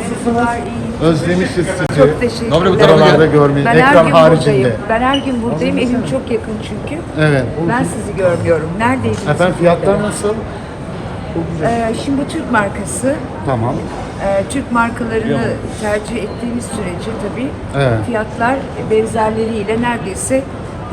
Nasılsınız? Özlemişiz sizi. Çok teşekkürler. Buralarda görmeyi, Ben her ekran gün haricinde. buradayım. Ben her gün buradayım. Evim çok yakın çünkü. Evet. Ben sizi görmüyorum. Neredeydiniz? Efendim fiyatlar nasıl? Ee, şimdi bu Türk markası. Tamam. Ee, Türk markalarını tercih ettiğimiz sürece tabii Evet. fiyatlar benzerleriyle neredeyse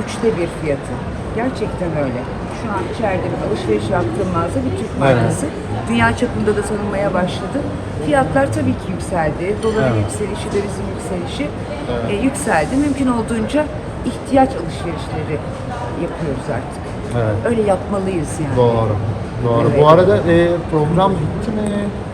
üçte bir fiyatı. Gerçekten öyle. Şu an içeride bir alışveriş yaptığım mağaza bir Türk markası. Dünya çapında da tanınmaya başladı. Fiyatlar tabii ki yükseldi. Doların Evet. yükselişi, dövizin yükselişi e, yükseldi. Mümkün olduğunca ihtiyaç alışverişleri yapıyoruz artık. Evet. Öyle yapmalıyız yani. Doğru. Doğru. Evet. Bu arada e, program bitti mi?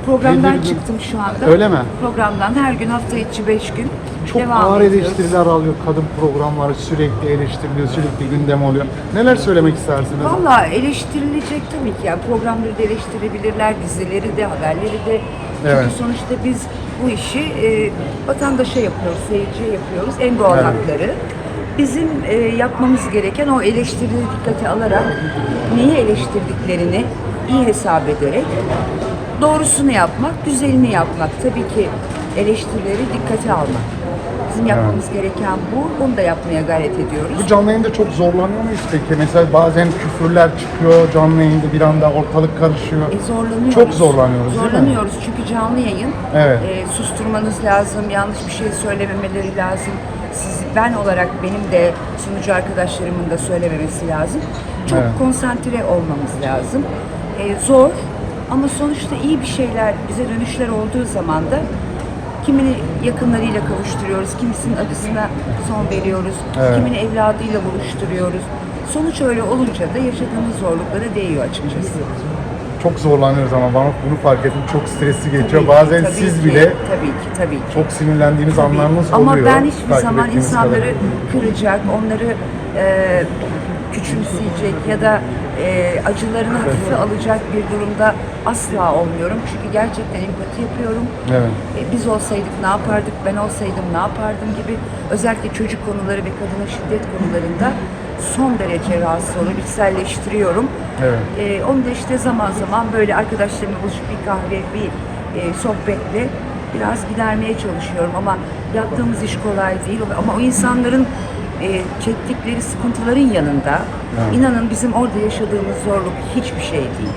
Programdan Belirli- çıktım şu anda. Öyle mi? Programdan her gün hafta içi 5 gün Çok devam ağır ediyoruz. eleştiriler alıyor. Kadın programları sürekli eleştiriliyor, sürekli gündem oluyor. Neler söylemek istersiniz? Valla eleştirilecek tabii ki. Yani programları da eleştirebilirler, dizileri de, haberleri de. Çünkü Evet. sonuçta biz bu işi e, vatandaşa yapıyoruz, seyirciye yapıyoruz. En doğal Evet. hakları. Bizim e, yapmamız gereken o eleştirileri dikkate alarak neyi eleştirdiklerini iyi hesap ederek doğrusunu yapmak, güzelini yapmak. Tabii ki eleştirileri dikkate almak. Bizim yapmamız gereken bu. Bunu da yapmaya gayret ediyoruz. Bu canlı yayında çok zorlanıyor muyuz peki? Mesela bazen küfürler çıkıyor canlı yayında bir anda ortalık karışıyor. E, zorlanıyoruz. Çok zorlanıyoruz? Zorlanıyoruz çünkü canlı yayın. Evet. E, susturmanız lazım, yanlış bir şey söylememeleri lazım. Siz, ben olarak benim de sunucu arkadaşlarımın da söylememesi lazım. Çok Evet. konsantre olmamız lazım. E, zor ama sonuçta iyi bir şeyler, bize dönüşler olduğu zaman da kimini yakınlarıyla kavuşturuyoruz, kimisinin acısına son veriyoruz, Evet. kimini evladıyla buluşturuyoruz. Sonuç öyle olunca da yaşadığımız zorluklara değiyor açıkçası. Çok zorlanıyoruz ama bana bunu fark ettim. Çok stresli geçiyor. Tabii Bazen tabii siz ki, bile tabii ki tabii ki. çok sinirlendiğiniz anlarınız Ama oluyor. ben hiçbir zaman insanları kadarıyla. kıracak, onları e, küçümseyecek ya da e, acılarını hafife alacak bir durumda asla olmuyorum. Çünkü gerçekten empati yapıyorum. Evet. E, biz olsaydık ne yapardık, ben olsaydım ne yapardım gibi özellikle çocuk konuları ve kadına şiddet konularında son derece rahatsız olup içselleştiriyorum. Evet. E, onu da işte zaman zaman böyle arkadaşlarımla buluşup bir kahve, bir e, sohbetle biraz gidermeye çalışıyorum ama yaptığımız iş kolay değil ama o insanların e, çektikleri sıkıntıların yanında Evet. inanın bizim orada yaşadığımız zorluk hiçbir şey değil.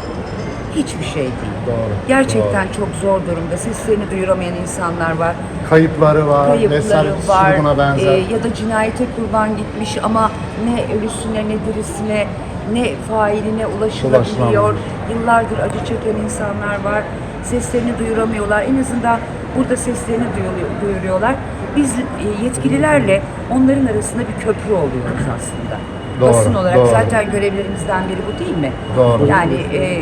Hiçbir şey değil. Doğru, Gerçekten çok zor durumda. Seslerini duyuramayan insanlar var. Kayıpları var Kayıpları var. buna benzer. e, ya da cinayete kurban gitmiş ama ne ölüsüne ne dirisine ne failine ulaşılabiliyor. Yıllardır acı çeken insanlar var. Seslerini duyuramıyorlar. En azından burada seslerini duyuruyorlar. Biz e, yetkililerle onların arasında bir köprü oluyoruz aslında. Doğru, Basın olarak doğru. zaten görevlerimizden biri bu değil mi? Doğru. Yani e,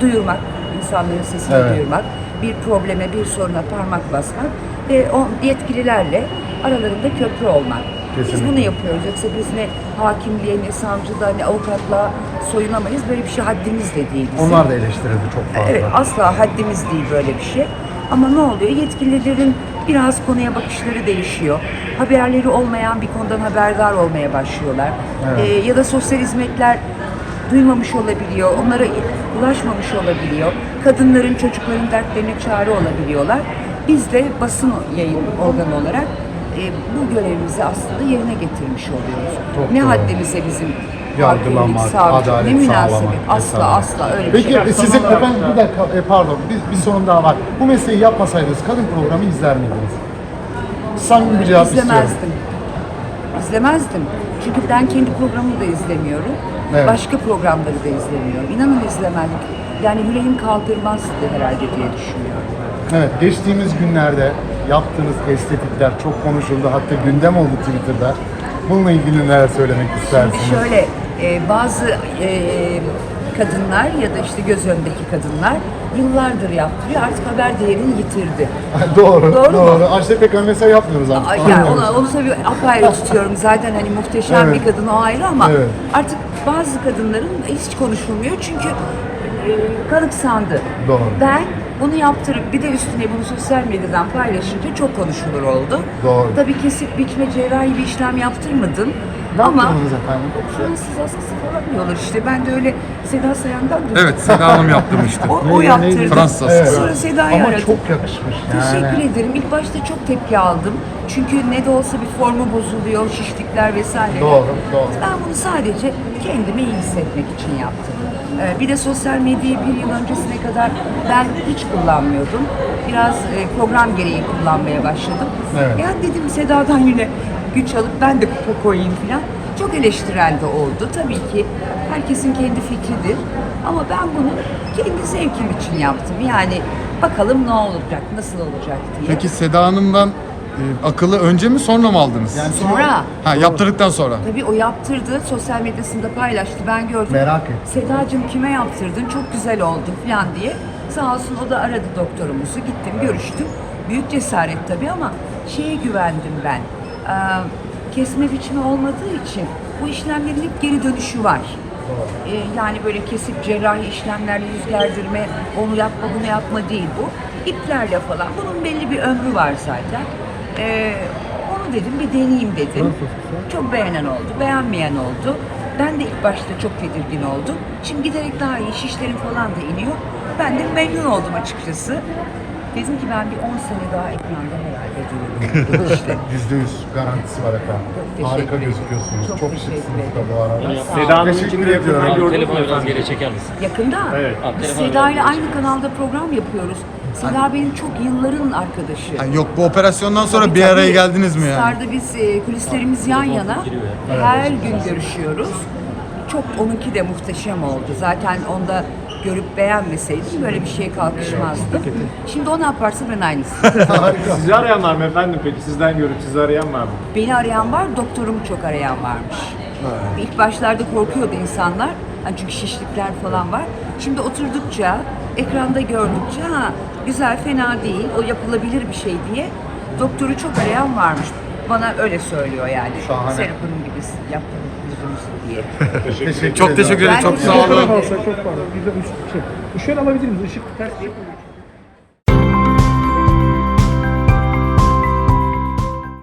duyurmak, insanların sesini Evet. duyurmak, bir probleme, bir soruna parmak basmak ve o yetkililerle aralarında köprü olmak. Biz Kesinlikle. bunu yapıyoruz. Yoksa biz ne hakimliğe, ne savcılığa, ne avukatlığa soyunamayız. Böyle bir şey haddimiz de değil bizim. Onlar da eleştirildi çok fazla. Evet, asla haddimiz değil böyle bir şey. Ama ne oluyor? Yetkililerin biraz konuya bakışları değişiyor. Haberleri olmayan bir konudan haberdar olmaya başlıyorlar. Evet. Ee, ya da sosyal hizmetler duymamış olabiliyor, onlara ulaşmamış olabiliyor. Kadınların, çocukların dertlerine çare olabiliyorlar. Biz de basın yayın organı olarak e, bu görevimizi aslında yerine getirmiş oluyoruz. Çok ne doğru. haddimize bizim Yargılamak, savcılık, adalet ne münasebet. sağlamak Asla vesaire. asla öyle bir Peki şey. e, sizin efendim bir dakika e, pardon bir, bir sorun daha var. Bu mesleği yapmasaydınız kadın programı izler miydiniz? Samimi bir cevap istiyorum. İzlemezdim. İzlemezdim. Çünkü ben kendi programımı da izlemiyorum. Evet. Başka programları da izlemiyorum. İnanın izlemezdim. Yani yüreğim kaldırmazdı herhalde diye düşünüyorum. Evet geçtiğimiz günlerde yaptığınız estetikler çok konuşuldu. Hatta gündem oldu Twitter'da. Bununla ilgili neler söylemek istersiniz? Şimdi şöyle e, bazı e, kadınlar ya da işte göz önündeki kadınlar yıllardır yaptırıyor. Artık haber değerini yitirdi. doğru, Doğru doğru. Pekkan mesela yapmıyoruz artık. Ay, Yani onu, onu tabii apayrı tutuyorum. Zaten hani muhteşem Evet. bir kadın o ayrı ama Evet. artık bazı kadınların hiç konuşulmuyor çünkü kanıksandı. Doğru. Ben bunu yaptırıp bir de üstüne bunu sosyal medyadan paylaşınca çok konuşulur oldu. Doğru. Tabii kesip biçme cerrahi bir işlem yaptırmadım. Ne ama yaptınız efendim? Fransız askısı falan diyorlar işte. Ben de öyle Seda Sayan'dan da. Evet Seda Hanım yaptırmıştı. O, o yaptırdı. Fransız. Evet. Sonra Seda'yı Ama aradım. çok yakışmış yani. Teşekkür ederim. İlk başta çok tepki aldım. Çünkü ne de olsa bir formu bozuluyor, şişlikler vesaire. Doğru, doğru. Ben bunu sadece kendimi iyi hissetmek için yaptım. Ee, bir de sosyal medyayı bir yıl öncesine kadar ben hiç kullanmıyordum. Biraz e, program gereği kullanmaya başladım. Evet. Ya dedim Seda'dan yine güç alıp ben de kupa koyayım falan. Çok eleştiren de oldu. Tabii ki herkesin kendi fikridir. Ama ben bunu kendi zevkim için yaptım. Yani bakalım ne olacak, nasıl olacak diye. Peki Seda Hanım'dan e, akıllı önce mi sonra mı aldınız? Yani Sonra ha yaptırdıktan sonra. Tabii o yaptırdı, sosyal medyasında paylaştı. Ben gördüm. Merak et. Sedacığım kime yaptırdın? Çok güzel oldu falan diye. Sağ olsun o da aradı doktorumuzu. Gittim, görüştüm. Büyük cesaret tabii ama şeye güvendim ben. Ee, kesme biçimi olmadığı için bu işlemlerin hep geri dönüşü var. Ee, yani böyle kesip cerrahi işlemlerle yüz gerdirme, onu yapma bunu yapma değil bu. İplerle falan. Bunun belli bir ömrü var zaten. Ee, onu dedim bir deneyeyim dedim. Çok beğenen oldu, beğenmeyen oldu. Ben de ilk başta çok tedirgin oldum. Şimdi giderek daha iyi, şişlerim falan da iniyor. Ben de memnun oldum açıkçası. Dedim ki ben bir 10 sene daha ekranda herhalde dururum. işte. Yüzde yüz garantisi var efendim. Harika ederim. gözüküyorsunuz. Çok Çok, şıksınız da bu arada. Sağ olun. Seda Hanım'ın Teşekkür için de ediyorum. yakından gördünüz mü Telefonu biraz geri çeker misin? Yakında. Evet. Seda ile aynı kanalda program yapıyoruz. Seda benim çok yılların arkadaşı. Ha, yok bu operasyondan sonra Tabii, bir araya tabii. geldiniz mi yani? Star'da biz e, kulislerimiz yan yana. Her gün görüşüyoruz. Çok onunki de muhteşem oldu. Zaten onda görüp beğenmeseydim böyle bir şeye kalkışmazdım. Şimdi o ne yaparsa ben aynısını. Sizi arayan var mı efendim peki? Sizden görüp sizi arayan var mı? Beni arayan var, doktorumu çok arayan varmış. İlk başlarda korkuyordu insanlar. Hani çünkü şişlikler falan var. Şimdi oturdukça, ekranda gördükçe ha güzel fena değil, o yapılabilir bir şey diye doktoru çok arayan varmış. Bana öyle söylüyor yani. Şahane. Serap Hanım gibi yaptınız diye. Teşekkür Çok teşekkür ederim. Çok sağ olun. çok pardon. Bir de ışık. Işığı alabilir miyiz? Işık ters.